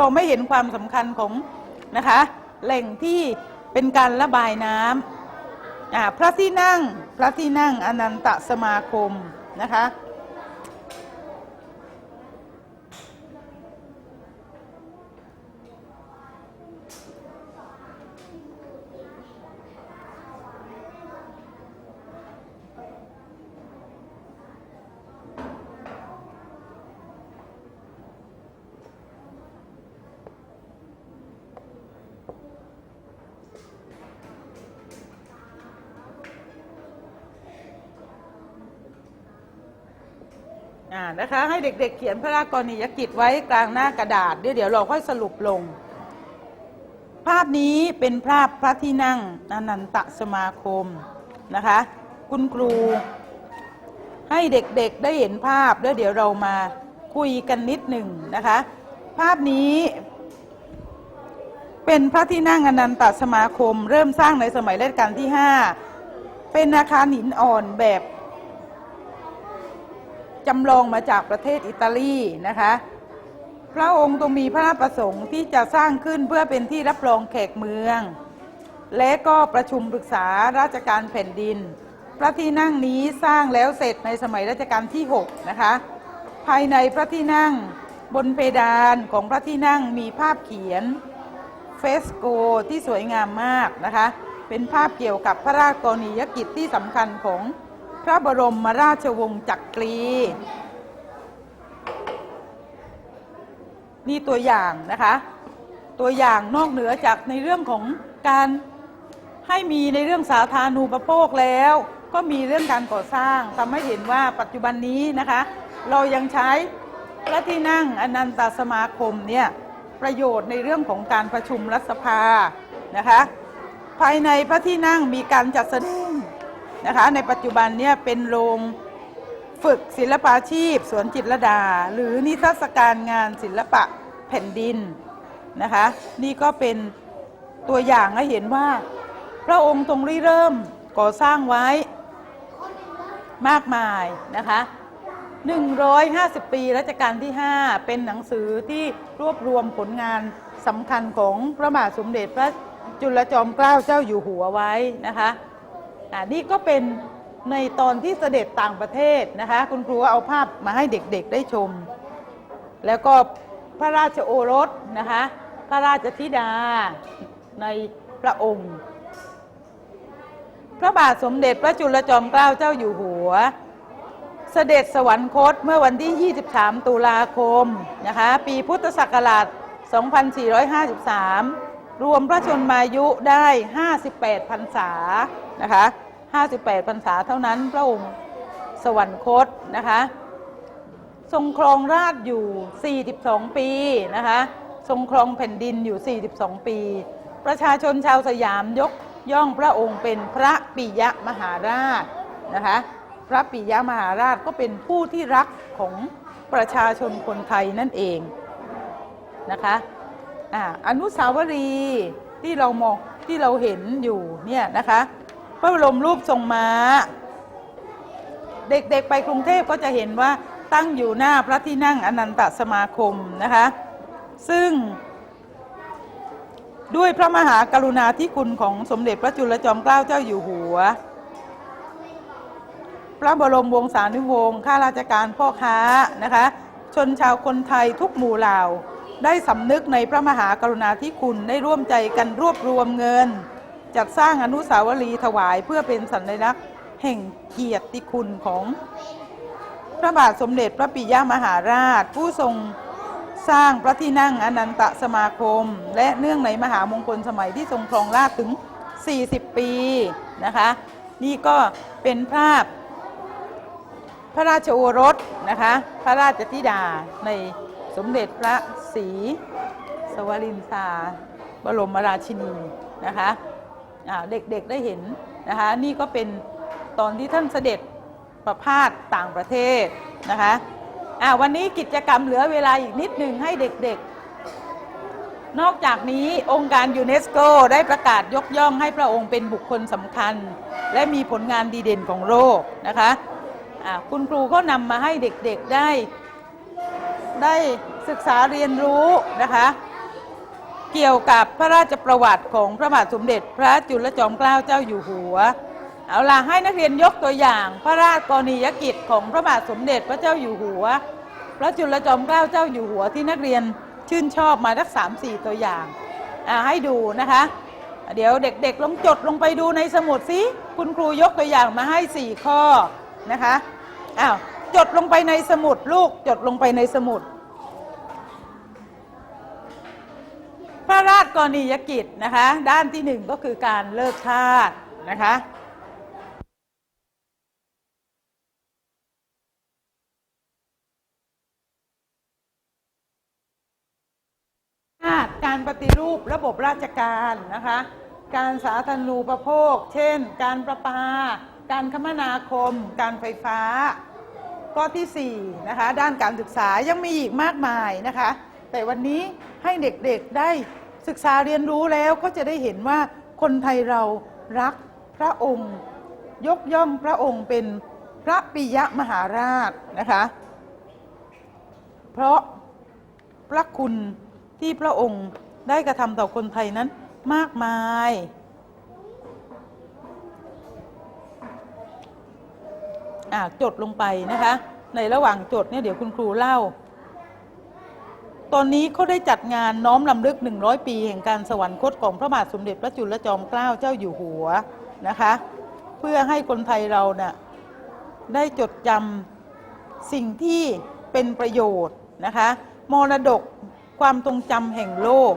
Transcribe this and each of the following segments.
ราไม่เห็นความสำคัญของนะคะ แหล่งที่เป็นการระบายน้ำอ่าพระที่นั่ง พระที่นั่งอนันตสมาคมนะคะ อ่านะคะให้เด็กๆเขียนพระราชกรณียกิจไว้กลางหน้ากระดาษเดี๋ยวเดี๋ยวเราค่อยสรุปลง ภาพนี้เป็นภาพพระที่นั่งอนันตสมาคมนะคะ คุณครูให้เด็กๆได้เห็นภาพแล้วเดี๋ยวเรามาคุยกันนิดหนึ่งนะคะ ภาพนี้เป็นพระที่นั่งอนันตสมาคม เริ่มสร้างในสมัยรัชกาลที่ 5 เป็นอาคารหินอ่อนแบบ จำลองมาจากประเทศอิตาลีนะคะ พระองค์ทรงมีพระราชประสงค์ที่จะสร้างขึ้นเพื่อเป็นที่รับรองแขกเมือง และก็ประชุมปรึกษาราชการแผ่นดิน พระที่นั่งนี้สร้างแล้วเสร็จในสมัยรัชกาลที่ 6 นะคะ ภายในพระที่นั่งบนเพดานของพระที่นั่งมีภาพเขียนเฟสโกที่สวยงามมากนะคะ เป็นภาพเกี่ยวกับพระราชกรณียกิจที่สำคัญของ พระบรมราชวงศ์จักรี นี่ตัวอย่างนะคะ ตัวอย่างนอกเหนือจากในเรื่องของการให้มีในเรื่องสาธารณูปโภคแล้ว ก็มีเรื่องการก่อสร้างทำให้เห็นว่าปัจจุบันนี้นะคะ เรายังใช้พระที่นั่งอนันตสมาคมเนี่ยประโยชน์ในเรื่องของการประชุมรัฐสภานะคะ ภายในพระที่นั่งมีการจัดแสดง นะคะในปัจจุบันเนี่ยเป็นโรงฝึกศิลปาชีพ สวนจิตรดา หรือนิทรรศการงานศิลปะแผ่นดินนะคะนี่ก็เป็นตัวอย่างให้เห็นว่า พระองค์ทรงริเริ่มก่อสร้างไว้มากมายนะคะ 150 ปีรัชกาลที่ 5 เป็นหนังสือที่รวบรวมผลงานสำคัญของพระบาทสมเด็จพระจุลจอมเกล้าเจ้าอยู่หัวไว้นะคะ อ่านี่ก็เป็นในตอนที่เสด็จต่างประเทศนะคะ คุณครูเอาภาพมาให้เด็กๆได้ชม แล้วก็พระราชโอรสนะคะ พระราชธิดาในพระองค์ พระบาทสมเด็จพระจุลจอมเกล้าเจ้าอยู่หัว เสด็จสวรรคตเมื่อวันที่ 23 ตุลาคมนะคะ ปีพุทธศักราช 2453 รวมพระชนมายุได้ 58พรรษานะคะ 58พรรษาเท่านั้นพระองค์สวรรคตนะคะ ทรงครองราชอยู่ 42 ปีนะคะ ทรงครองแผ่นดินอยู่ 42 ปี ประชาชนชาวสยามยกย่องพระองค์เป็นพระปิยมหาราชนะคะ พระปิยมหาราชก็เป็นผู้ที่รักของประชาชนคนไทยนั่นเองนะคะ อ่าอนุสาวรีย์ที่เรามองที่เราเห็นอยู่เนี่ยนะคะพระบรมรูปทรงม้า เด็กๆไปกรุงเทพก็จะเห็นว่าตั้งอยู่หน้าพระที่นั่งอนันตสมาคมนะคะ ซึ่ง ด้วยพระมหากรุณาธิคุณของสมเด็จพระจุลจอมเกล้าเจ้าอยู่หัว พระบรมวงศานุวงศ์ข้าราชการพ่อค้านะคะ ชนชาวคนไทยทุกหมู่เหล่า ได้สำนึกในพระมหากรุณาธิคุณได้ร่วมใจกันรวบรวมเงิน จัดสร้างอนุสาวรีย์ถวายเพื่อเป็นสัญลักษณ์แห่งเกียรติคุณของพระบาทสมเด็จพระปิยมหาราช ผู้ทรงสร้างพระที่นั่งอนันตสมาคม และเนื่องในมหามงคลสมัยที่ทรงครองราชย์ถึง 40 ปีนะคะ นี่ก็เป็นภาพพระราชโอรสนะคะ พระราชธิดาใน สมเด็จพระศรีสวรินทราบรมราชินีนะคะเด็กๆได้เห็นนะคะนี่ก็เป็นตอนที่ท่านเสด็จประพาสต่างประเทศนะคะอ่าวันนี้กิจกรรมเหลือเวลาอีกนิดหนึ่งให้เด็กๆ นอกจากนี้องค์การยูเนสโกได้ประกาศยกย่องให้พระองค์เป็นบุคคลสำคัญ และมีผลงานดีเด่นของโลกนะคะอ่าคุณครูก็นำมาให้เด็กๆได้ ได้ศึกษาเรียนรู้นะคะ เกี่ยวกับพระราชประวัติของพระบาทสมเด็จ พระจุลจอมเกล้าเจ้าอยู่หัว เอาล่ะให้นักเรียนยกตัวอย่าง พระราชกรณียกิจของพระบาทสมเด็จพระเจ้าอยู่หัว พระจุลจอมเกล้าเจ้าอยู่หัวที่นักเรียนชื่นชอบมาสักสามสี่ตัวอย่างอ่าให้ดูนะคะ เดี๋ยวเด็กๆลองจดลงไปดูในสมุดสิคุณครูยกตัวอย่างมาให้สี่ข้อนะคะอ้าว จดลงไปในสมุดลูกจดลงไปในสมุด พระราชกรณียกิจนะคะ ด้านที่หนึ่งก็คือการเลิกทาสนะคะการปฏิรูประบบราชการนะคะ การสาธารณูปโภค เช่น การประปา การคมนาคม การไฟฟ้า ข้อที่ 4 นะคะ ด้านการศึกษายังมีอีกมากมายนะคะ แต่วันนี้ให้เด็กๆได้ศึกษาเรียนรู้แล้วก็จะได้เห็นว่าคนไทยเรารักพระองค์ ยกย่องพระองค์เป็นพระปิยมหาราชนะคะ เพราะพระคุณที่พระองค์ได้กระทำต่อคนไทยนั้นมากมาย อ่า จดลงไปนะคะ ในระหว่างจดเนี่ยเดี๋ยวคุณครูเล่า ตอนนี้เขาได้จัดงานน้อมลำลึก 100 ปี แห่งการสวรรคตของพระบาทสมเด็จพระจุลจอมเกล้าเจ้าอยู่หัวนะคะ เพื่อให้คนไทยเราเนะ่ะได้จดจำสิ่งที่เป็นประโยชน์นะคะมรดกความทรงจำแห่งโลก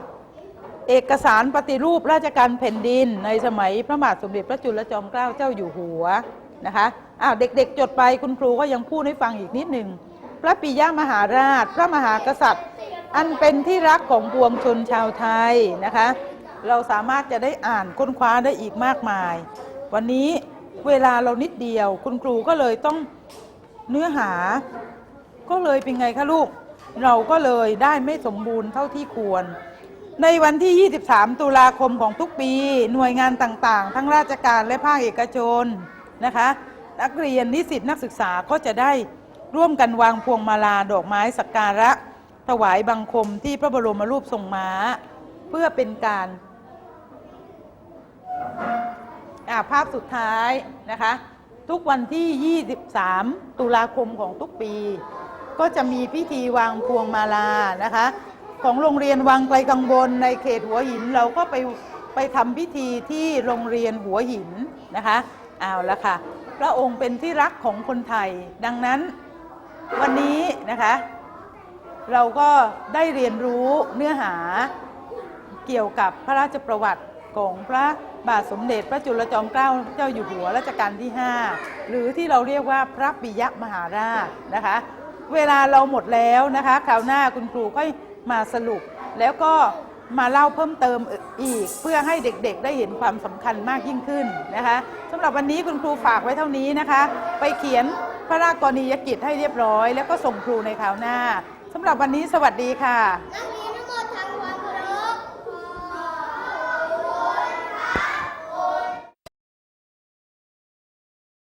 เอกสารปฏิรูปราชการแผ่นดินในสมัยพระบาทสมเด็จพระจุลจอมเกล้าเจ้าอยู่หัวนะคะ อ้าวเด็กๆ จดไปคุณครูก็ยังพูดให้ฟังอีกนิดหนึ่งพระปิยมหาราช พระมหากษัตริย์ อันเป็นที่รักของปวงชนชาวไทยนะคะ เราสามารถจะได้อ่านค้นคว้าได้อีกมากมาย วันนี้เวลาเรานิดเดียว คุณครูก็เลยต้องเนื้อหา ก็เลยเป็นไงคะลูก เราก็เลยได้ไม่สมบูรณ์เท่าที่ควร ในวันที่ 23 ตุลาคมของทุกปี หน่วยงานต่างๆ ทั้งราชการและภาคเอกชนนะคะ นักเรียนนิสิตนักศึกษาก็จะได้ร่วมกันวางพวงมาลาดอกไม้สักการะ ถวายบังคมที่พระบรมรูปทรงม้า เพื่อเป็นการาภาพสุดท้ายนะคะ ทุกวันที่ 23 ตุลาคมของทุกปี ก็จะมีพิธีวางพวงมาลานะคะ ของโรงเรียนวังไกลกังวลในเขตหัวหินเราก็ไปไปทำพิธีที่โรงเรียนหัวหินนะคะเอาละค่ะ พระองค์เป็นที่รักของคนไทย ดังนั้นวันนี้นะคะ เราก็ได้เรียนรู้เนื้อหาเกี่ยวกับพระราชประวัติของพระบาทสมเด็จพระจุลจอมเกล้าเจ้าอยู่หัวรัชกาลที่ 5 หรือที่เราเรียกว่าพระปิยมหาราชนะคะ เวลาเราหมดแล้วนะคะ คราวหน้าคุณครูก็มาสรุปแล้วก็ มาเล่าเพิ่มเติมอีก เพื่อให้เด็กๆ ได้เห็นความสำคัญมากยิ่งขึ้นนะคะสำหรับวันนี้คุณครูฝากไว้เท่านี้นะคะ ไปเขียนพระราชกรณียกิจให้เรียบร้อย แล้วก็ส่งครูในคราวหน้าสำหรับวันนี้สวัสดีค่ะ